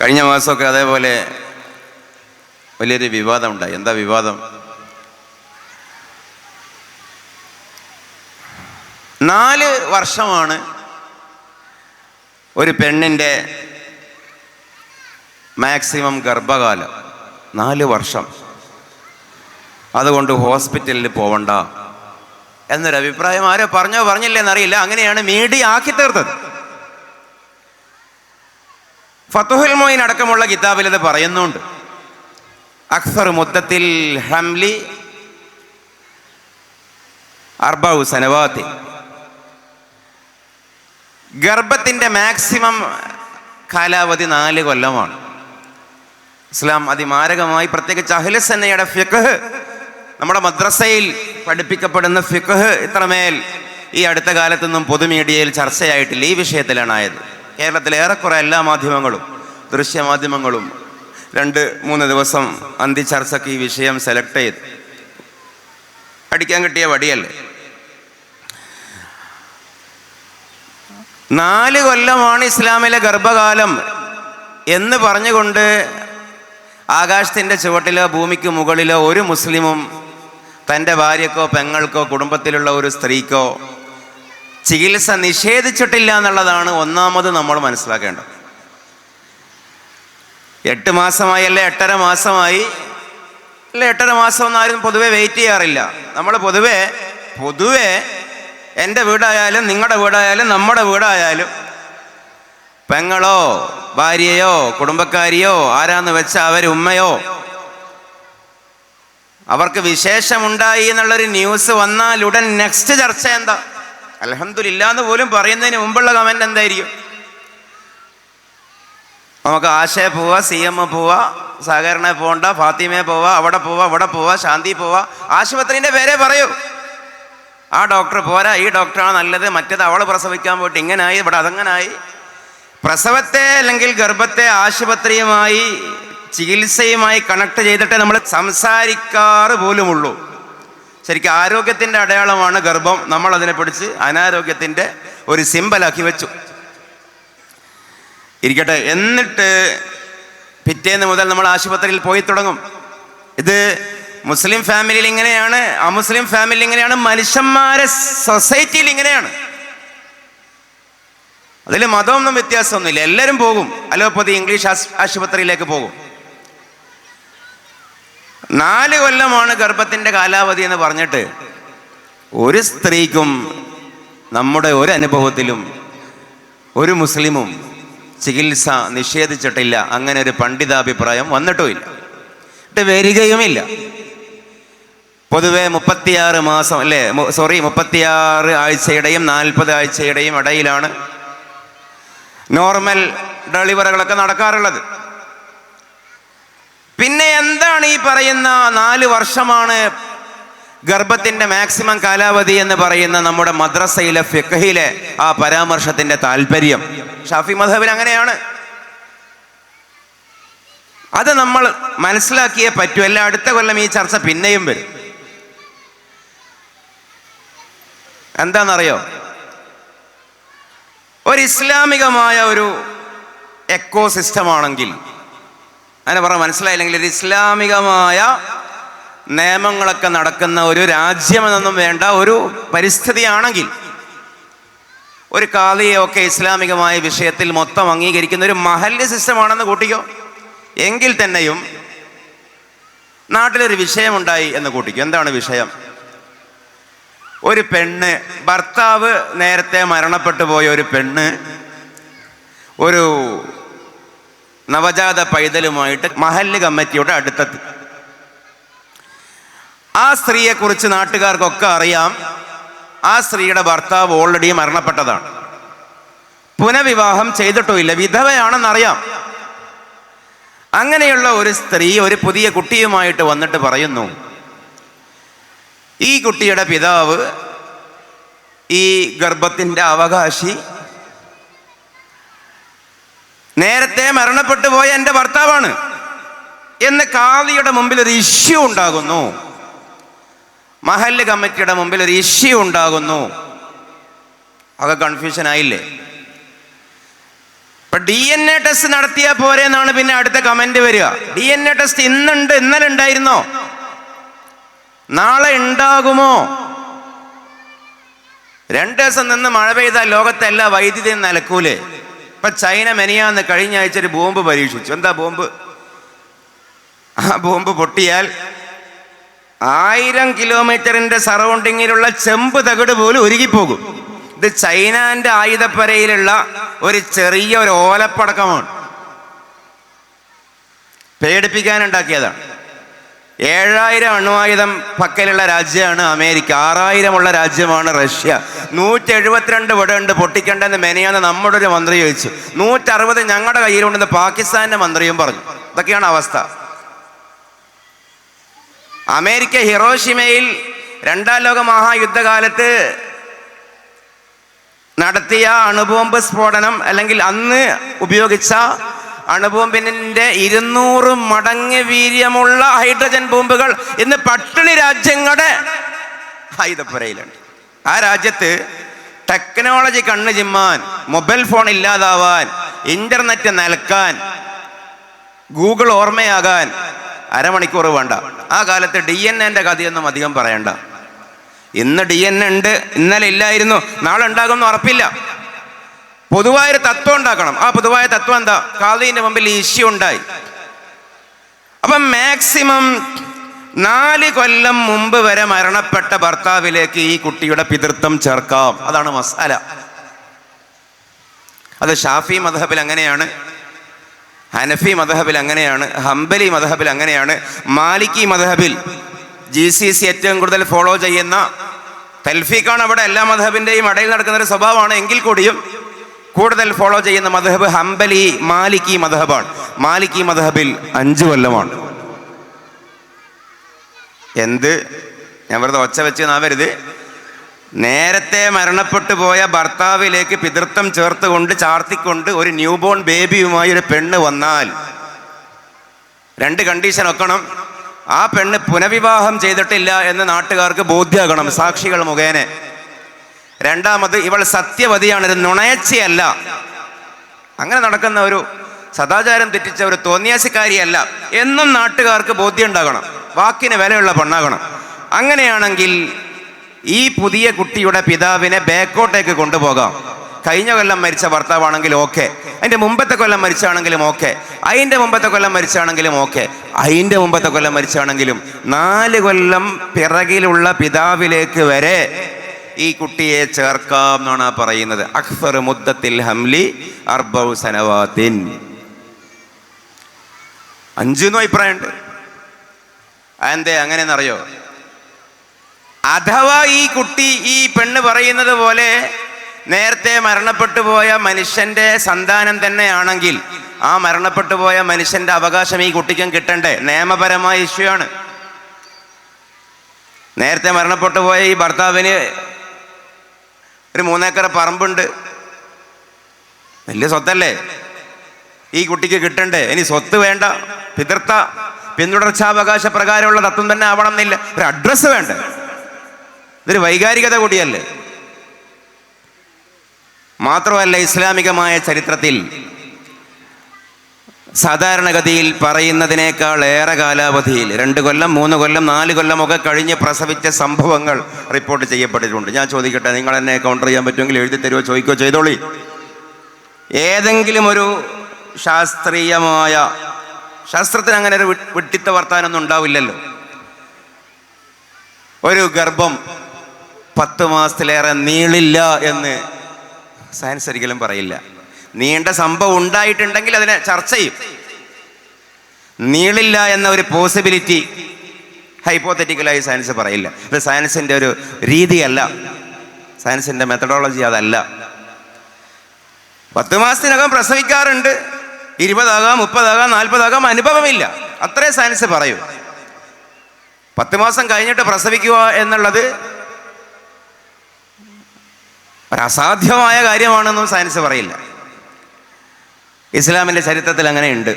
കഴിഞ്ഞ മാസമൊക്കെ അതേപോലെ വലിയൊരു വിവാദം ഉണ്ടായി എന്താ വിവാദം? നാല് വർഷമാണ് ഒരു പെണ്ണിന്റെ മാക്സിമം ഗർഭകാലം. നാല് വർഷം. അതുകൊണ്ട് ഹോസ്പിറ്റലിൽ പോവണ്ട എന്നൊരു അഭിപ്രായം ആരോ പറഞ്ഞോ പറഞ്ഞില്ലെന്നറിയില്ല. അങ്ങനെയാണ് മീഡിയ ആക്കി തീർത്തത് ഫത്തുഹുൽ മൊയിൻ അടക്കമുള്ള കിതാബിൽ ഇത് പറയുന്നുണ്ട്. അക്സർ മുദ്ദത്തിൽ ഹംലി അർബൌ സനവാത്തി. ഗർഭത്തിന്റെ മാക്സിമം കാലാവധി നാല് കൊല്ലമാണ്. ഇസ്ലാം അതിമാരകമായി പ്രത്യേകിച്ച് അഹ്ലസന്നയുടെ ഫിഖ് നമ്മുടെ മദ്രസയിൽ പഠിപ്പിക്കപ്പെടുന്ന ഫിഖ് ഇത്രമേൽ ഈ അടുത്ത കാലത്തൊന്നും പൊതുമീഡിയയിൽ ചർച്ചയായിട്ടില്ല. ഈ വിഷയത്തിലാണ് ആയത്. കേരളത്തിലെ ഏറെക്കുറെ എല്ലാ മാധ്യമങ്ങളും ദൃശ്യമാധ്യമങ്ങളും രണ്ട് മൂന്ന് ദിവസം അന്തി ചർച്ചയ്ക്ക് ഈ വിഷയം സെലക്ട് ചെയ്ത്. അടിക്കാൻ കിട്ടിയ വടിയല്ലേ നാല് കൊല്ലമാണ് ഇസ്ലാമിലെ ഗർഭകാലം എന്ന് പറഞ്ഞുകൊണ്ട് ആകാശത്തിന്റെ ചുവട്ടിലോ ഭൂമിക്ക് മുകളിലോ ഒരു മുസ്ലിമും തന്റെ ഭാര്യക്കോ പെങ്ങൾക്കോ കുടുംബത്തിലുള്ള ഒരു സ്ത്രീക്കോ ചികിത്സ നിഷേധിച്ചിട്ടില്ല എന്നുള്ളതാണ് ഒന്നാമത് നമ്മൾ മനസ്സിലാക്കേണ്ടത്. എട്ട് മാസമായി അല്ലെ? എട്ടര മാസമായി. അല്ല? എട്ടര മാസം ഒന്നും ആരും പൊതുവെ വെയിറ്റ് ചെയ്യാറില്ല. നമ്മൾ പൊതുവെ പൊതുവെ എന്റെ വീടായാലും നിങ്ങളുടെ വീടായാലും നമ്മുടെ വീടായാലും പെങ്ങളോ ഭാര്യയോ കുടുംബക്കാരിയോ ആരാന്ന് വെച്ച അവരുമ്മയോ അവർക്ക് വിശേഷമുണ്ടായി എന്നുള്ളൊരു ന്യൂസ് വന്നാൽ ഉടൻ നെക്സ്റ്റ് ചർച്ച എന്താ? അലഹമില്ല എന്ന് പോലും പറയുന്നതിന് മുമ്പുള്ള കമന്റ് എന്തായിരിക്കും? നമുക്ക് ആശയ പോവാ സി എം പോവാ സഹകരണ പോണ്ട ഫാത്തിമയെ പോവാ അവിടെ പോവാ ഇവിടെ പോവാ ശാന്തി പോവാ. ആശുപത്രിന്റെ പേരെ പറയൂ. ആ ഡോക്ടർ പോരാ ഈ ഡോക്ടറാണ് നല്ലത് മറ്റേത് അവൾ പ്രസവിക്കാൻ പോയിട്ട് ഇങ്ങനായി ഇവിടെ അതങ്ങനായി. പ്രസവത്തെ അല്ലെങ്കിൽ ഗർഭത്തെ ആശുപത്രിയുമായി ചികിത്സയുമായി കണക്ട് ചെയ്തിട്ട് നമ്മൾ സംസാരിക്കാറ് പോലുമുള്ളൂ. ശരിക്കും ആരോഗ്യത്തിന്റെ അടയാളമാണ് ഗർഭം. നമ്മൾ അതിനെ പിടിച്ച് അനാരോഗ്യത്തിന്റെ ഒരു സിമ്പലാക്കി വെച്ചു. ഇരിക്കട്ടെ. എന്നിട്ട് പിറ്റേന്ന് മുതൽ നമ്മൾ ആശുപത്രിയിൽ പോയി തുടങ്ങും. ഇത് മുസ്ലിം ഫാമിലിയിൽ ഇങ്ങനെയാണ് അമുസ്ലിം ഫാമിലി ഇങ്ങനെയാണ് മനുഷ്യന്മാരെ സൊസൈറ്റിയിൽ ഇങ്ങനെയാണ്. അതിൽ മതമൊന്നും വ്യത്യാസമൊന്നുമില്ല. എല്ലാവരും പോകും. അലോപ്പതി ഇംഗ്ലീഷ് ആശുപത്രിയിലേക്ക് പോകും. നാല് കൊല്ലമാണ് ഗർഭത്തിന്റെ കാലാവധി എന്ന് പറഞ്ഞിട്ട് ഒരു സ്ത്രീക്കും നമ്മുടെ ഒരു അനുഭവത്തിലും ഒരു മുസ്ലിമും ചികിത്സ നിഷേധിച്ചിട്ടില്ല. അങ്ങനെ ഒരു പണ്ഡിതാഭിപ്രായം വന്നിട്ടുമില്ല എന്നിട്ട് വരികയുമില്ല. പൊതുവെ മുപ്പത്തിയാറ് മാസം അല്ലേ സോറി മുപ്പത്തിയാറ് ആഴ്ചയുടെയും നാൽപ്പത് ആഴ്ചയുടെയും ഇടയിലാണ് നോർമൽ ഡെലിവറികളൊക്കെ നടക്കാറുള്ളത്. പിന്നെ എന്താണ് ഈ പറയുന്ന നാല് വർഷമാണ് ഗർഭത്തിന്റെ മാക്സിമം കാലാവധി എന്ന് പറയുന്ന നമ്മുടെ മദ്രസയിലെ ഫിഖഹിലെ ആ പരാമർശത്തിന്റെ താല്പര്യം. ഷാഫി മധബിൽ അങ്ങനെയാണ്. അത് നമ്മൾ മനസ്സിലാക്കിയേ പറ്റൂ. അല്ല അടുത്ത കൊല്ലം ഈ ചർച്ച പിന്നെയും വരും. എന്താണെന്നറിയോ? ഒരു ഇസ്ലാമികമായ ഒരു എക്കോ സിസ്റ്റമാണെങ്കിൽ അങ്ങനെ പറ മനസ്സിലായില്ലെങ്കിൽ ഒരു ഇസ്ലാമികമായ നിയമങ്ങളൊക്കെ നടക്കുന്ന ഒരു രാജ്യമെന്നൊന്നും വേണ്ട ഒരു പരിസ്ഥിതിയാണെങ്കിൽ. ഒരു കാലിയൊക്കെ ഇസ്ലാമികമായ വിഷയത്തിൽ മൊത്തം അംഗീകരിക്കുന്ന ഒരു മഹല്യ സിസ്റ്റമാണെന്ന് കൂട്ടിക്കോ. എങ്കിൽ തന്നെയും നാട്ടിലൊരു വിഷയമുണ്ടായി എന്ന് കൂട്ടിക്കോ. എന്താണ് വിഷയം? ഒരു പെണ്ണ് ഭർത്താവ് നേരത്തെ മരണപ്പെട്ടു പോയ ഒരു പെണ്ണ് ഒരു നവജാത പൈതലുമായിട്ട് മഹല്ല് കമ്മിറ്റിയുടെ അടുത്തെത്തി. ആ സ്ത്രീയെ കുറിച്ച് നാട്ടുകാർക്കൊക്കെ അറിയാം. ആ സ്ത്രീയുടെ ഭർത്താവ് ഓൾറെഡി മരണപ്പെട്ടതാണ്. പുനവിവാഹം ചെയ്തിട്ടുമില്ല. വിധവയാണെന്നറിയാം. അങ്ങനെയുള്ള ഒരു സ്ത്രീ ഒരു പുതിയ കുട്ടിയുമായിട്ട് വന്നിട്ട് പറയുന്നു ഈ കുട്ടിയുടെ പിതാവ് ഈ ഗർഭത്തിന്റെ അവകാശി നേരത്തെ മരണപ്പെട്ടു പോയ എന്റെ ഭർത്താവാണ് എന്ന് കാളിയുടെ മുമ്പിൽ ഒരു ഇഷ്യൂ ഉണ്ടാകുന്നു. മഹല്ല് കമ്മിറ്റിയുടെ മുമ്പിൽ ഒരു ഇഷ്യൂ ഉണ്ടാകുന്നു. അത് കൺഫ്യൂഷൻ ആയില്ലേ? ഇപ്പൊ ഡി എൻ എ ടെസ്റ്റ് നടത്തിയാൽ പോരെ എന്നാണ് പിന്നെ അടുത്ത കമന്റ് വരിക. ഡി എൻ എ ടെസ്റ്റ് ഇന്നുണ്ട് ഇന്നലെ ഉണ്ടായിരുന്നോ? നാളെ ഉണ്ടാകുമോ? രണ്ട് ദിവസം നിന്ന് മഴ പെയ്താൽ ലോകത്തെല്ലാ വൈദ്യുതി നിലക്കൂലേ. ഇപ്പൊ ചൈന മെനിയാന്ന് കഴിഞ്ഞ ആഴ്ച ഒരു ബോംബ് പരീക്ഷിച്ചു. എന്താ ബോംബ്? ആ ബോംബ് പൊട്ടിയാൽ ആയിരം കിലോമീറ്ററിന്റെ സറൗണ്ടിങ്ങിലുള്ള ചെമ്പ് തകിട് പോലും ഒരുങ്ങിപ്പോകും. ഇത് ചൈനാന്റെ ആയുധപ്പരയിലുള്ള ഒരു ചെറിയ ഒരു ഓലപ്പടക്കമാണ്. പേടിപ്പിക്കാനുണ്ടാക്കിയതാണ് ഏഴായിരം അണുവായുധം പക്കലുള്ള രാജ്യമാണ് അമേരിക്ക. ആറായിരമുള്ള രാജ്യമാണ് റഷ്യ. നൂറ്റി എഴുപത്തിരണ്ട് ഇവിടെ ഉണ്ട് പൊട്ടിക്കേണ്ടെന്ന് മെനയാന്ന് നമ്മുടെ ഒരു മന്ത്രി ചോദിച്ചു. നൂറ്ററുപത് ഞങ്ങളുടെ കയ്യിലുണ്ടെന്ന് പാകിസ്ഥാന്റെ മന്ത്രിയും പറഞ്ഞു. ഇതൊക്കെയാണ് അവസ്ഥ. അമേരിക്ക ഹിറോഷിമയിൽ രണ്ടാം ലോക മഹായുദ്ധകാലത്ത് നടത്തിയ അണുബോംബ് സ്ഫോടനം അല്ലെങ്കിൽ അന്ന് ഉപയോഗിച്ച അണുബോംബിന്റെ ഇരുന്നൂറ് മടങ്ങ് വീര്യമുള്ള ഹൈഡ്രജൻ ബോംബുകൾ ഇന്ന് പട്ടിണി രാജ്യങ്ങളുടെ ആയുധപ്പുരയിലുണ്ട്. ആ രാജ്യത്ത് ടെക്നോളജി കണ്ണു ചിമ്മാൻ മൊബൈൽ ഫോൺ ഇല്ലാതാവാൻ ഇന്റർനെറ്റ് നൽകാൻ ഗൂഗിൾ ഓർമ്മയാകാൻ അരമണിക്കൂർ വേണ്ട. ആ കാലത്ത് ഡി എൻ എന്റെ കഥയൊന്നും അധികം പറയണ്ട. ഇന്ന് ഡി എൻ ഉണ്ട് ഇന്നലെ ഇല്ലായിരുന്നു നാളെ ഉണ്ടാകുമെന്ന് ഉറപ്പില്ല. പൊതുവായൊരു തത്വം ഉണ്ടാക്കണം. ആ പൊതുവായ തത്വം എന്താ? കാതിന്റെ മുമ്പിൽ ഈശ്യ ഉണ്ടായി. അപ്പം മാക്സിമം നാല് കൊല്ലം മുമ്പ് വരെ മരണപ്പെട്ട ഭർത്താവിലേക്ക് ഈ കുട്ടിയുടെ പിതൃത്വം ചേർക്കാം. അതാണ് മസാല. അത് ഷാഫി മധബിൽ അങ്ങനെയാണ്. ഹനഫി മദഹബിൽ അങ്ങനെയാണ് ഹംബലി മദഹബിൽ അങ്ങനെയാണ് മാലിക്കി മദഹബിൽ ജി സി സി ഏറ്റവും കൂടുതൽ ഫോളോ ചെയ്യുന്ന തൽഫീഖാണ് അവിടെ. എല്ലാ മദഹബിന്റെയും ഇടയിൽ നടക്കുന്ന ഒരു സ്വഭാവമാണ്. എങ്കിൽ കൂടിയും കൂടുതൽ ഫോളോ ചെയ്യുന്ന മദഹബ് ഹംബലി മാലിക്കി മദഹബാണ്. മാലിക്കി മദഹബിൽ അഞ്ചു കൊല്ലമാണ്. എന്ത്? ഞാൻ വെറുതെ ഒച്ച വെച്ച് നാവരുത്. നേരത്തെ മരണപ്പെട്ടു പോയ ഭർത്താവിലേക്ക് പിതൃത്വം ചേർത്തുകൊണ്ട് ചാർത്തിക്കൊണ്ട് ഒരു ന്യൂ ബോൺ ബേബിയുമായി ഒരു പെണ്ണ് വന്നാൽ രണ്ട് കണ്ടീഷൻ ഒക്കണം ആ പെണ്ണ് പുനവിവാഹം ചെയ്തിട്ടില്ല എന്ന് നാട്ടുകാർക്ക് ബോധ്യമാകണം സാക്ഷികൾ മുഖേന. രണ്ടാമത് ഇവൾ സത്യവതിയാണ് ഒരു നുണയച്ചയല്ല. അങ്ങനെ നടക്കുന്ന ഒരു സദാചാരം തെറ്റിച്ച ഒരു തോന്നിയാസിക്കാരിയല്ല എന്നും നാട്ടുകാർക്ക് ബോധ്യം ഉണ്ടാകണം. വാക്കിന് വിലയുള്ള പെണ്ണാകണം. അങ്ങനെയാണെങ്കിൽ ഈ പുതിയ കുട്ടിയുടെ പിതാവിനെ ബാക്കോട്ടേക്ക് കൊണ്ടുപോകാം. കഴിഞ്ഞ കൊല്ലം മരിച്ച ഭർത്താവാണെങ്കിൽ ഓക്കെ. അതിന്റെ മുമ്പത്തെ കൊല്ലം മരിച്ചാണെങ്കിലും ഓക്കെ. അതിന്റെ മുമ്പത്തെ കൊല്ലം മരിച്ചാണെങ്കിലും ഓക്കെ. അതിന്റെ മുമ്പത്തെ കൊല്ലം മരിച്ചാണെങ്കിലും നാല് കൊല്ലം പിറകിലുള്ള പിതാവിലേക്ക് വരെ ഈ കുട്ടിയെ ചേർക്കാം എന്നാണ് പറയുന്നത്. അക്ഫർ മുദ്ദത്തിൽ ഹംലി അർബൗ സനവാത്തിൻ. അഞ്ചെന്നും അഭിപ്രായമുണ്ട്. എന്തേ അങ്ങനെയെന്നറിയോ? അഥവാ ഈ കുട്ടി ഈ പെണ്ണ് പറയുന്നത് പോലെ നേരത്തെ മരണപ്പെട്ടു പോയ മനുഷ്യന്റെ സന്താനം തന്നെയാണെങ്കിൽ ആ മരണപ്പെട്ടു പോയ മനുഷ്യന്റെ അവകാശം ഈ കുട്ടിക്കും കിട്ടണ്ടേ? നിയമപരമായ ഇഷ്യൂ ആണ്. നേരത്തെ മരണപ്പെട്ടു പോയ ഈ ഭർത്താവിന് ഒരു മൂന്നേക്കർ പറമ്പുണ്ട്. വലിയ സ്വത്തല്ലേ? ഈ കുട്ടിക്ക് കിട്ടണ്ടേ? ഇനി സ്വത്ത് വേണ്ട പിതൃത്ത പിന്തുടർച്ചാവകാശ പ്രകാരമുള്ള തത്വം തന്നെ ആവണം എന്നില്ല ഒരു അഡ്രസ്സ് വേണ്ട? ഇതൊരു വൈകാരികത കൂടിയല്ലേ? മാത്രമല്ല ഇസ്ലാമികമായ ചരിത്രത്തിൽ സാധാരണഗതിയിൽ പറയുന്നതിനേക്കാൾ ഏറെ കാലാവധിയിൽ രണ്ട് കൊല്ലം മൂന്ന് കൊല്ലം നാല് കൊല്ലമൊക്കെ കഴിഞ്ഞ് പ്രസവിച്ച സംഭവങ്ങൾ റിപ്പോർട്ട് ചെയ്യപ്പെട്ടിട്ടുണ്ട്. ഞാൻ ചോദിക്കട്ടെ നിങ്ങൾ എന്നെ കൗണ്ടർ ചെയ്യാൻ പറ്റുമെങ്കിൽ എഴുതി തരുമോ ചോദിക്കോ ചെയ്തോളി. ഏതെങ്കിലും ഒരു ശാസ്ത്രീയമായ ശാസ്ത്രത്തിന് അങ്ങനെ ഒരു വിട്ടിത്ത വർത്താനൊന്നും ഉണ്ടാവില്ലല്ലോ. ഒരു ഗർഭം പത്ത് മാസത്തിലേറെ നീളില്ല എന്ന് സയൻസ് ഒരിക്കലും പറയില്ല. നീണ്ട സംഭവം ഉണ്ടായിട്ടുണ്ടെങ്കിൽ അതിനെ ചർച്ച ചെയ്യും. നീളില്ല എന്ന ഒരു പോസിബിലിറ്റി ഹൈപ്പോത്തറ്റിക്കലായി സയൻസ് പറയില്ല. ഇത് സയൻസിന്റെ ഒരു രീതിയല്ല. സയൻസിന്റെ മെത്തഡോളജി അതല്ല. പത്ത് മാസത്തിനകം പ്രസവിക്കാറുണ്ട്. ഇരുപതാകാം മുപ്പതാകാം നാൽപ്പതാകാം അനുഭവമില്ല. അത്രേ സയൻസ് പറയൂ. പത്ത് മാസം കഴിഞ്ഞിട്ട് പ്രസവിക്കുക എന്നുള്ളത് ഒരു അസാധ്യമായ കാര്യമാണെന്നും സയൻസ് പറയില്ല. ഇസ്ലാമിന്റെ ചരിത്രത്തിൽ അങ്ങനെയുണ്ട്.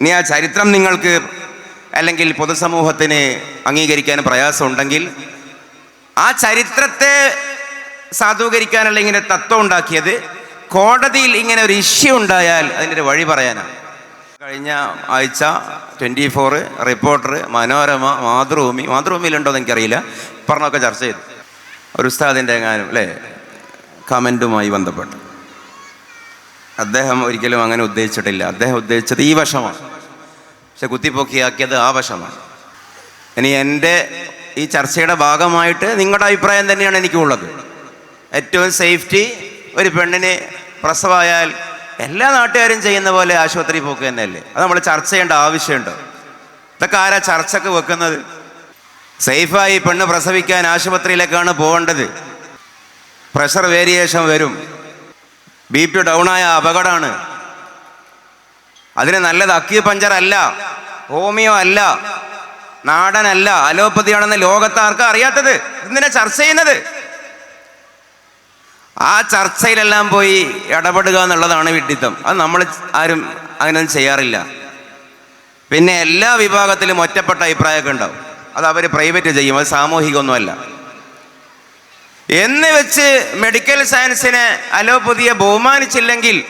ഇനി ആ ചരിത്രം നിങ്ങൾക്ക് അല്ലെങ്കിൽ പൊതുസമൂഹത്തിന് അംഗീകരിക്കാൻ പ്രയാസമുണ്ടെങ്കിൽ ആ ചരിത്രത്തെ സാധൂകരിക്കാനുള്ള ഇങ്ങനെ തത്വം ഉണ്ടാക്കിയത് കോടതിയിൽ ഇങ്ങനെ ഒരു ഇഷ്യൂ ഉണ്ടായാൽ അതിന്റെ ഒരു വഴി പറയാനാണ്. കഴിഞ്ഞ ആഴ്ച twenty four reporter Manorama Mathrubhumi മാതൃഭൂമിയിലുണ്ടോ എന്ന് എനിക്കറിയില്ല. പറഞ്ഞൊക്കെ ചർച്ച ചെയ്തു. ഒരു ഉസ്താദിന്റെ എങ്ങാനും അല്ലേ? കമന്റുമായി ബന്ധപ്പെട്ട്. അദ്ദേഹം ഒരിക്കലും അങ്ങനെ ഉദ്ദേശിച്ചിട്ടില്ല. അദ്ദേഹം ഉദ്ദേശിച്ചത് ഈ വശമാണ്. പക്ഷെ കുത്തിപ്പൊക്കിയാക്കിയത് ആ വശമാണ്. ഇനി എന്റെ ഈ ചർച്ചയുടെ ഭാഗമായിട്ട് നിങ്ങളുടെ അഭിപ്രായം തന്നെയാണ് എനിക്കുള്ളത്. ഏറ്റവും സേഫ്റ്റി ഒരു പെണ്ണിന് പ്രസവമായാൽ എല്ലാ നാട്ടുകാരും ചെയ്യുന്ന പോലെ ആശുപത്രി പോക്ക് തന്നെയല്ലേ? അത് നമ്മൾ ചർച്ച ചെയ്യേണ്ട ആവശ്യമുണ്ടോ? ഇതൊക്കെ ആരാ ചർച്ചക്ക് വെക്കുന്നത്? സേഫായി പെണ്ണ് പ്രസവിക്കാൻ ആശുപത്രിയിലേക്കാണ് പോകേണ്ടത്. പ്രഷർ വേരിയേഷൻ വരും. ബി പി ഡൗണായ അപകടമാണ്. അതിന് നല്ലത് അക്യൂപഞ്ചർ അല്ല ഹോമിയോ അല്ല നാടനല്ല അലോപ്പതിയാണെന്ന് ലോകത്താർക്ക് അറിയാത്തത്? ഇതിനെ ചർച്ച ചെയ്യുന്നത്? ആ ചർച്ചയിലെല്ലാം പോയി ഇടപെടുക എന്നുള്ളതാണ് വിഡിത്തം. അത് നമ്മൾ ആരും അങ്ങനെയൊന്നും ചെയ്യാറില്ല. പിന്നെ എല്ലാ വിഭാഗത്തിലും ഒറ്റപ്പെട്ട അഭിപ്രായമൊക്കെ ഉണ്ടാവും. അത് അവർ പ്രൈവറ്റ് ചെയ്യും അത് സാമൂഹികമൊന്നുമല്ല. എന്ന് വെച്ച് മെഡിക്കൽ സയൻസിനെ അലോപ്പതിയെ ബഹുമാനിച്ചില്ലെങ്കിൽ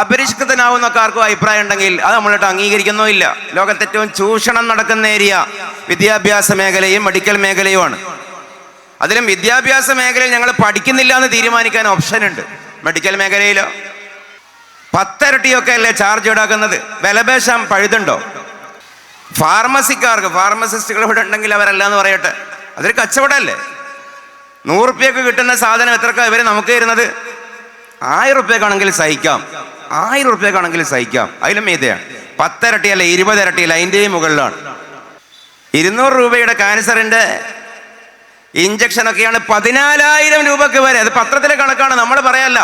അപരിഷ്കൃതനാവുന്നൊക്കെ ആർക്കും അഭിപ്രായം ഉണ്ടെങ്കിൽ അത് നമ്മളിട്ട് അംഗീകരിക്കുന്നുമില്ല ലോകത്ത് ഏറ്റവും ചൂഷണം നടക്കുന്ന ഏരിയ വിദ്യാഭ്യാസ മേഖലയും മെഡിക്കൽ മേഖലയുമാണ്. അതിലും വിദ്യാഭ്യാസ മേഖലയിൽ ഞങ്ങൾ പഠിക്കുന്നില്ല എന്ന് തീരുമാനിക്കാൻ ഓപ്ഷൻ ഉണ്ട്. മെഡിക്കൽ മേഖലയിലോ. പത്തരട്ടിയൊക്കെ അല്ലേ ചാർജ് ഈടാക്കുന്നത്? വിലപേശം പഴുതുണ്ടോ? ഫാർമസിക്കാർക്ക് ഫാർമസിസ്റ്റുകൾ ഇവിടെ ഉണ്ടെങ്കിൽ അവരല്ല എന്ന് പറയട്ടെ. അതൊരു കച്ചവടമല്ലേ? നൂറുപ്യക്ക് കിട്ടുന്ന സാധനം എത്രക്കാ ഇവർ നമുക്ക് തരുന്നത്? ആയിരം റുപ്യക്കാണെങ്കിൽ സഹിക്കാം. ആയിരം റുപ്യക്കാണെങ്കിൽ സഹിക്കാം. അതിലും മീതയാണ്. പത്തരട്ടി ഇരുപതരട്ടിയല്ല അതിന്റെയും മുകളിലാണ്. ഇരുന്നൂറ് രൂപയുടെ ക്യാൻസറിന്റെ ഇഞ്ചക്ഷൻ ഒക്കെയാണ് പതിനാലായിരം രൂപക്ക് വരെ. അത് പത്രത്തിലെ കണക്കാണ് നമ്മൾ പറയല്ല.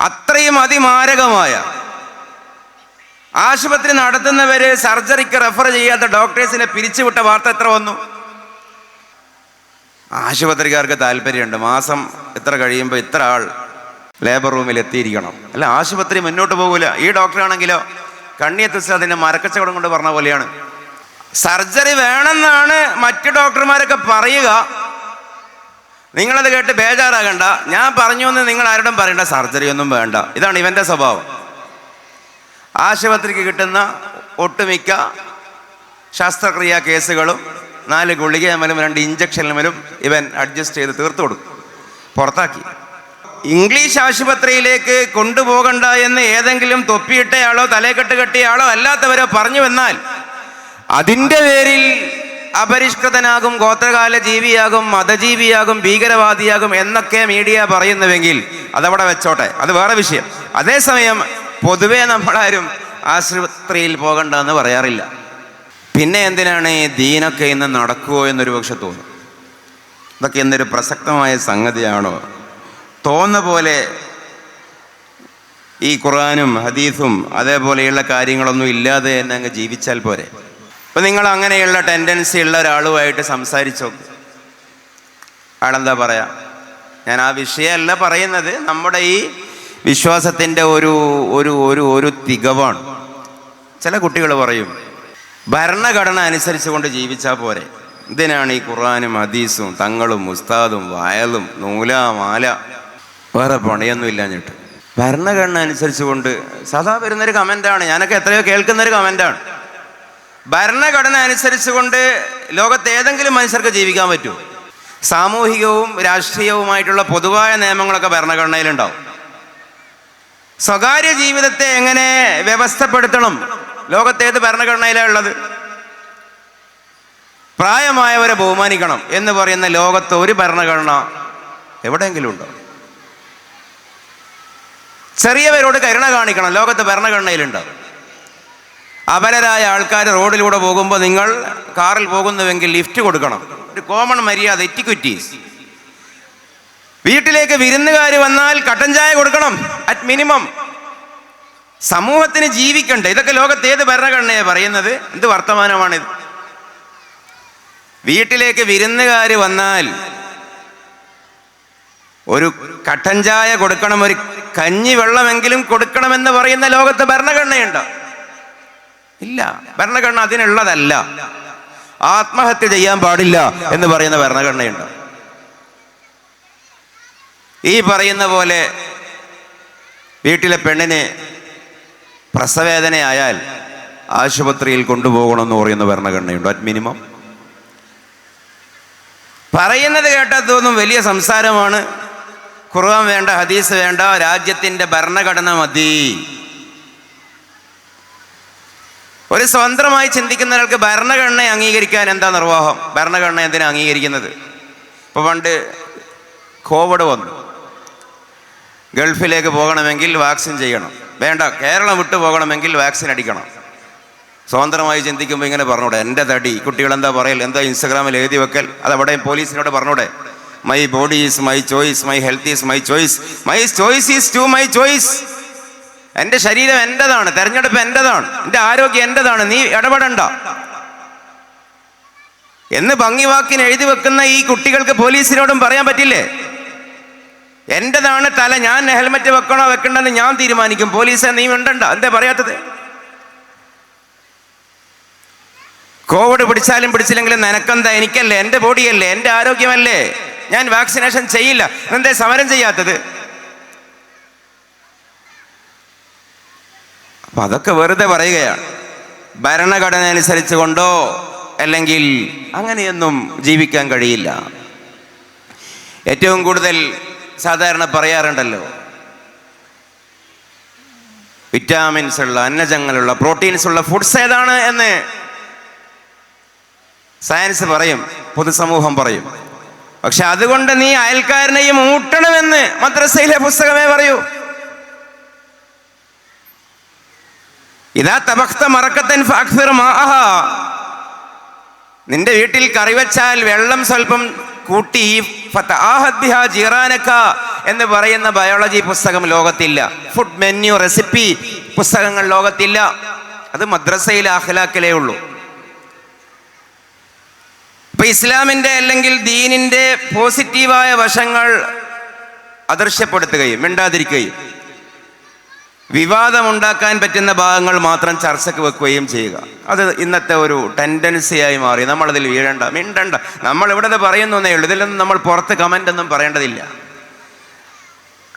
അത്രയും അതിമാരകമായ ആശുപത്രി നടത്തുന്നവരെ സർജറിക്ക് റെഫർ ചെയ്യാത്ത ഡോക്ടേഴ്സിനെ പിരിച്ചുവിട്ട വാർത്ത എത്ര വന്നു? ആശുപത്രിക്കാർക്ക് താല്പര്യമുണ്ട്. മാസം എത്ര കഴിയുമ്പോൾ ഇത്ര ആൾ ലേബർ റൂമിൽ എത്തിയിരിക്കണം. അല്ല ആശുപത്രി മുന്നോട്ട് പോകില്ല ഈ ഡോക്ടറാണെങ്കിലോ? കണ്ണിയത്ത് അതിന്റെ മരക്കച്ചവടം കൊണ്ട് പറഞ്ഞ പോലെയാണ്. സർജറി വേണമെന്നാണ് മറ്റു ഡോക്ടർമാരൊക്കെ പറയുക. നിങ്ങളത് കേട്ട് ബേജാറാകണ്ട. ഞാൻ പറഞ്ഞു എന്ന് നിങ്ങൾ ആരോടും പറയണ്ട. സർജറി ഒന്നും വേണ്ട. ഇതാണ് ഇവന്റെ സ്വഭാവം. ആശുപത്രിക്ക് കിട്ടുന്ന ഒട്ടുമിക്ക ശസ്ത്രക്രിയ കേസുകളും നാല് ഗുളികമലും രണ്ട് ഇഞ്ചക്ഷനിലും ഇവൻ അഡ്ജസ്റ്റ് ചെയ്ത് തീർത്തു കൊടുക്കും പുറത്താക്കി. ഇംഗ്ലീഷ് ആശുപത്രിയിലേക്ക് കൊണ്ടുപോകണ്ട എന്ന് ഏതെങ്കിലും തൊപ്പിയിട്ടയാളോ തലേക്കെട്ട് കെട്ടിയാളോ അല്ലാത്തവരോ പറഞ്ഞു വന്നാൽ അതിന്റെ പേരിൽ അപരിഷ്കൃതനാകും ഗോത്രകാല ജീവിയാകും മതജീവിയാകും ഭീകരവാദിയാകും എന്നൊക്കെ മീഡിയ പറയുന്നുവെങ്കിൽ അതവിടെ വെച്ചോട്ടെ. അത് വേറെ വിഷയം. അതേസമയം പൊതുവേ നമ്മളാരും ആശുപത്രിയിൽ പോകണ്ടെന്ന് പറയാറില്ല. പിന്നെ എന്തിനാണ് ഈ ദീനൊക്കെ ഇന്ന് നടക്കുമോ എന്നൊരു പക്ഷെ തോന്നും. ഇതൊക്കെ ഇന്നൊരു പ്രസക്തമായ സംഗതിയാണോ? തോന്നുന്ന പോലെ ഈ ഖുറാനും ഹദീസും അതേപോലെയുള്ള കാര്യങ്ങളൊന്നും ഇല്ലാതെ തന്നെ അങ്ങ് ജീവിച്ചാൽ പോരെ. ഇപ്പം നിങ്ങൾ അങ്ങനെയുള്ള ടെൻഡൻസി ഉള്ള ഒരാളുമായിട്ട് സംസാരിച്ചോ? അയാളെന്താ പറയാ? ഞാൻ ആ വിഷയമല്ല പറയുന്നത്. നമ്മുടെ ഈ വിശ്വാസത്തിന്റെ ഒരു ഒരു ഒരു ഒരു തികവാണ്. ചില കുട്ടികൾ പറയും ഭരണഘടന അനുസരിച്ച് കൊണ്ട് ജീവിച്ചാൽ പോരെ. ഇതിനാണ് ഈ ഖുറാനും ഹദീസും തങ്ങളും ഉസ്താദും വയലും നൂല മാല? വേറെ പണിയൊന്നും ഇല്ലാഞ്ഞിട്ട് ഭരണഘടന അനുസരിച്ച് കൊണ്ട് സദാ വരുന്നൊരു കമന്റാണ്. ഞാനൊക്കെ എത്രയോ കേൾക്കുന്നൊരു കമന്റാണ്. ഭരണഘടന അനുസരിച്ച് കൊണ്ട് ലോകത്തെ ഏതെങ്കിലും മനുഷ്യർക്ക് ജീവിക്കാൻ പറ്റുമോ? സാമൂഹികവും രാഷ്ട്രീയവുമായിട്ടുള്ള പൊതുവായ നിയമങ്ങളൊക്കെ ഭരണഘടനയിലുണ്ടാവും. സ്വകാര്യ ജീവിതത്തെ എങ്ങനെ വ്യവസ്ഥപ്പെടുത്തണം? ലോകത്തേത് ഭരണഘടനയിലാണ് ഉള്ളത്. പ്രായമായവരെ ബഹുമാനിക്കണം എന്ന് പറയുന്ന ലോകത്ത് ഒരു ഭരണഘടന എവിടെയെങ്കിലും ഉണ്ടോ ചെറിയവരോട് കരുണ കാണിക്കണം ലോകത്ത് ഭരണഘടനയിലുണ്ടോ. അപരരായ ആൾക്കാർ റോഡിലൂടെ പോകുമ്പോൾ നിങ്ങൾ കാറിൽ പോകുന്നുവെങ്കിൽ ലിഫ്റ്റ് കൊടുക്കണം. ഒരു കോമൺ മര്യാദ എറ്റിക്വിറ്റീസ് വീട്ടിലേക്ക് വിരുന്നുകാർ വന്നാൽ കട്ടൻ ചായ കൊടുക്കണം അറ്റ് മിനിമം സമൂഹത്തിന് ജീവിക്കണ്ടേ? ഇതൊക്കെ ലോകത്ത് ഏത് ഭരണഘടനയാണ് പറയുന്നത്. എന്ത് വർത്തമാനമാണിത്? വീട്ടിലേക്ക് വിരുന്നുകാർ വന്നാൽ ഒരു കട്ടൻ ചായ കൊടുക്കണം ഒരു കഞ്ഞി വെള്ളമെങ്കിലും കൊടുക്കണമെന്ന് പറയുന്ന ലോകത്ത് ഭരണഘടനയുണ്ടോ? ഇല്ല. ഭരണഘടന അതിനുള്ളതല്ല. ആത്മഹത്യ ചെയ്യാൻ പാടില്ല എന്ന് പറയുന്ന ഭരണഘടനയുണ്ട്? ഈ പറയുന്ന പോലെ വീട്ടിലെ പെണ്ണിന് പ്രസവേദനയായാൽ ആശുപത്രിയിൽ കൊണ്ടുപോകണമെന്ന് പറയുന്ന ഭരണഘടനയുണ്ട് അറ്റ് മിനിമം പറയുന്നത് കേട്ടതൊന്നും വലിയ സംസാരമാണ്. ഖുർആൻ വേണ്ട ഹദീസ് വേണ്ട രാജ്യത്തിന്റെ ഭരണഘടന മതി. ഒരു സ്വതന്ത്രമായി ചിന്തിക്കുന്ന ഒരാൾക്ക് ഭരണഘടനയെ അംഗീകരിക്കാൻ എന്താ നിർവാഹം? ഭരണഘടന എന്തിനാണ് അംഗീകരിക്കുന്നത്? ഇപ്പോൾ പണ്ട് കോവിഡ് വന്നു. ഗൾഫിലേക്ക് പോകണമെങ്കിൽ വാക്സിൻ ചെയ്യണം. വേണ്ട കേരളം വിട്ടു പോകണമെങ്കിൽ വാക്സിൻ അടിക്കണം. സ്വതന്ത്രമായി ചിന്തിക്കുമ്പോൾ ഇങ്ങനെ പറഞ്ഞൂടെ എന്റെ തടി. കുട്ടികളെന്താ പറയൽ എന്താ ഇൻസ്റ്റാഗ്രാമിൽ എഴുതി വെക്കൽ? അത് അവിടെ പോലീസിനോട് പറഞ്ഞൂടെ my body is my choice my health is my choice my choice is to my choice എന്റെ ശരീരം എന്റെതാണ് തെരഞ്ഞെടുപ്പ് എന്റെതാണ് എന്റെ ആരോഗ്യം എന്റെതാണ് നീ ഇടപെടണ്ട. എന്ന് ഭംഗിവാക്കിന് എഴുതി വെക്കുന്ന ഈ കുട്ടികൾക്ക് പോലീസിനോടും പറയാൻ പറ്റില്ലേ? എന്റെതാണ് തല? ഞാൻ ഹെൽമെറ്റ് വെക്കണോ വെക്കണ്ടെന്ന് ഞാൻ തീരുമാനിക്കും. പോലീസെ നീ ഉണ്ടണ്ട എന്താ പറയാത്തത്? കോവിഡ് പിടിച്ചാലും പിടിച്ചില്ലെങ്കിലും നിനക്കെന്താ? എനിക്കല്ലേ എന്റെ ബോഡിയല്ലേ എന്റെ ആരോഗ്യമല്ലേ? ഞാൻ വാക്സിനേഷൻ ചെയ്യില്ല. എന്തേ സമരം ചെയ്യാത്തത്? അപ്പൊ അതൊക്കെ വെറുതെ പറയുകയാണ്. ഭരണഘടന അനുസരിച്ച് കൊണ്ടോ അല്ലെങ്കിൽ അങ്ങനെയൊന്നും ജീവിക്കാൻ കഴിയില്ല. ഏറ്റവും കൂടുതൽ സാധാരണ പറയാറുണ്ടല്ലോ. വിറ്റാമിൻസ് ഉള്ള അന്നജങ്ങളുള്ള പ്രോട്ടീൻസ് ഉള്ള ഫുഡ്സ് ഏതാണ് എന്ന്? സയൻസ് പറയും പൊതുസമൂഹം പറയും. പക്ഷെ അതുകൊണ്ട് നീ അയൽക്കാരനെയും ഊട്ടണമെന്ന് മദ്രസയിലെ പുസ്തകമേ പറയൂ. ഇതാ തബക്ത മറക്കത്തൻ ഫാക്സിർ മാഹ നിന്റെ വീട്ടിൽ കറി വെച്ചാൽ വെള്ളം സ്വല്പം കൂട്ടി ജീറാനക്ക എന്ന് പറയുന്ന ബയോളജി പുസ്തകം ലോകത്തില്ല. ഫുഡ് മെന്യു റെസിപ്പി പുസ്തകങ്ങൾ ലോകത്തില്ല. അത് മദ്രസയിലെ അഹ്ലാക്കിലേ ഉള്ളൂ. ഇപ്പൊ ഇസ്ലാമിന്റെ അല്ലെങ്കിൽ ദീനിന്റെ പോസിറ്റീവായ വശങ്ങൾ അദൃശ്യപ്പെടുത്തുകയും മിണ്ടാതിരിക്കുകയും. വിവാദമുണ്ടാക്കാൻ പറ്റുന്ന ഭാഗങ്ങൾ മാത്രം ചർച്ചയ്ക്ക് വെക്കുകയും ചെയ്യുക. അത് ഇന്നത്തെ ഒരു ടെൻഡൻസിയായി മാറി. നമ്മളതിൽ വീഴണ്ട മിണ്ടണ്ട. നമ്മൾ ഇവിടെ പറയുന്നേ ഉള്ളൂ. ഇതിലൊന്നും നമ്മൾ പുറത്ത് കമന്റ് ഒന്നും പറയേണ്ടതില്ല.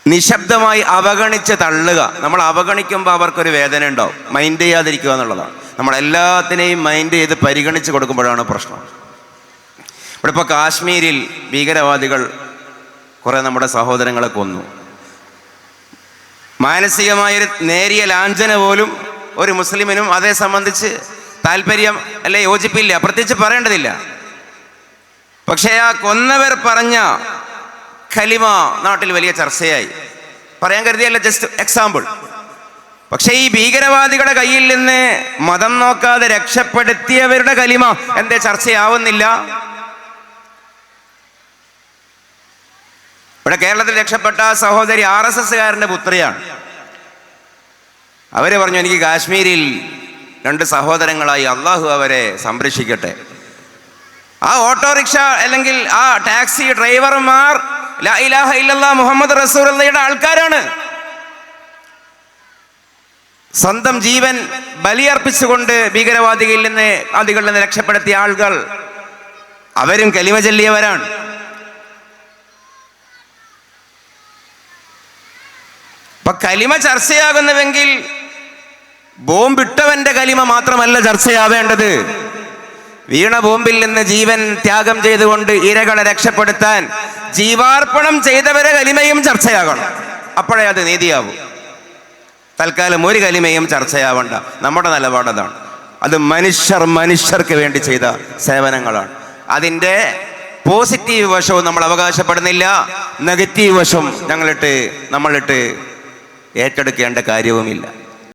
നിശബ്ദമായി അവഗണിച്ച് തള്ളുക. നമ്മൾ അവഗണിക്കുമ്പോൾ അവർക്കൊരു വേദന ഉണ്ടാവും. മൈൻഡ് ചെയ്യാതിരിക്കുക എന്നുള്ളതാണ്. നമ്മൾ എല്ലാത്തിനെയും മൈൻഡ് ചെയ്ത് പരിഗണിച്ച് കൊടുക്കുമ്പോഴാണ് പ്രശ്നം. ഇവിടെ ഇപ്പോൾ കാശ്മീരിൽ ഭീകരവാദികൾ കുറേ നമ്മുടെ സഹോദരങ്ങളെ കൊന്നു. മാനസികമായൊരു നേരിയ ലാഞ്ചന പോലും ഒരു മുസ്ലിമിനും അതേ സംബന്ധിച്ച് താല്പര്യം അല്ലെ യോജിപ്പില്ല. പ്രത്യേകിച്ച് പറയേണ്ടതില്ല. പക്ഷേ ആ കൊന്നവർ പറഞ്ഞ കലിമ നാട്ടിൽ വലിയ ചർച്ചയായി. പറയാൻ കരുതിയല്ല ജസ്റ്റ് എക്സാമ്പിൾ പക്ഷേ ഈ ഭീകരവാദികളുടെ കയ്യിൽ നിന്ന് മതം നോക്കാതെ രക്ഷപ്പെടുത്തിയവരുടെ കലിമ എന്തേ ചർച്ചയാവുന്നില്ല? ഇവിടെ കേരളത്തിൽ രക്ഷപ്പെട്ട സഹോദരി ആർ എസ് എസ്സുകാരന്റെ പുത്രിയാണ്. അവർ പറഞ്ഞു എനിക്ക് കാശ്മീരിൽ രണ്ട് സഹോദരങ്ങളായി അള്ളാഹു അവരെ സംരക്ഷിക്കട്ടെ. ആ ഓട്ടോറിക്ഷ അല്ലെങ്കിൽ ആ ടാക്സി ഡ്രൈവർമാർ ലാ ഇലാഹ ഇല്ലല്ലാ മുഹമ്മദ് റസൂലുള്ളയുടെ ആൾക്കാരാണ്. സ്വന്തം ജീവൻ ബലിയർപ്പിച്ചുകൊണ്ട് ഭീകരവാദികളിൽ നിന്ന് വാദികളിൽ നിന്ന് രക്ഷപ്പെടുത്തിയ ആളുകൾ അവരും കലിമ ചൊല്ലിയവരാണ്. അപ്പൊ കലിമ ചർച്ചയാകുന്നുവെങ്കിൽ ബോംബിട്ടവന്റെ കലിമ മാത്രമല്ല ചർച്ചയാവേണ്ടത്. വീണ ബോംബിൽ നിന്ന് ജീവൻ ത്യാഗം ചെയ്തുകൊണ്ട് ഇരകളെ രക്ഷപ്പെടുത്താൻ ജീവാർപ്പണം ചെയ്തവരെ കലിമയും ചർച്ചയാകണം. അപ്പോഴേ അത് നീതിയാവും. തൽക്കാലം ഒരു കലിമയും ചർച്ചയാവണ്ട. നമ്മുടെ നിലപാടതാണ് അത് മനുഷ്യർ മനുഷ്യർക്ക് വേണ്ടി ചെയ്ത സേവനങ്ങളാണ്. അതിന്റെ പോസിറ്റീവ് വശവും നമ്മൾ അവകാശപ്പെടുന്നില്ല നെഗറ്റീവ് വശം ഞങ്ങളിട്ട് നമ്മളിട്ട് ഏറ്റെടുക്കേണ്ട കാര്യവുമില്ല.